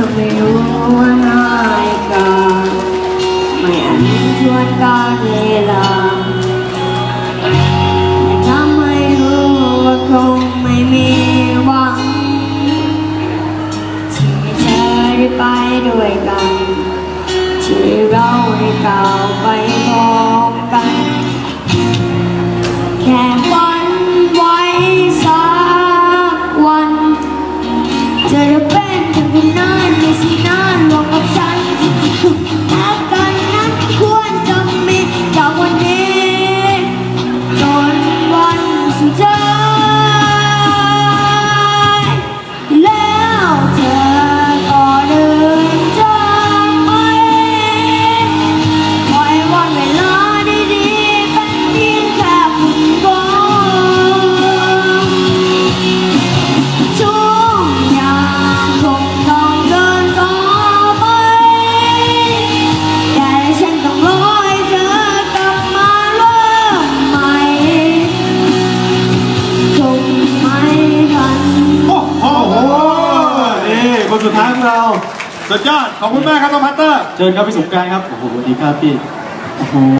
ธอไม่รู้ว่านาฬิกาไม่อาจชวนการเวลาแต่ทำให้รู้ว่าคงไม่มีหวังที่เธอได้ไปด้วยกันที่เราได้ก้าวไปพร้อมกัน แค่ฝันไว้สักวันจะเป็ คนสุดท้ายของเรา สุดยอด ขอบคุณมากครับน้องพัตเตอร์ เชิญครับพี่สงกรารครับ โอ้โหสวัสดีครับพี่ โอ้โห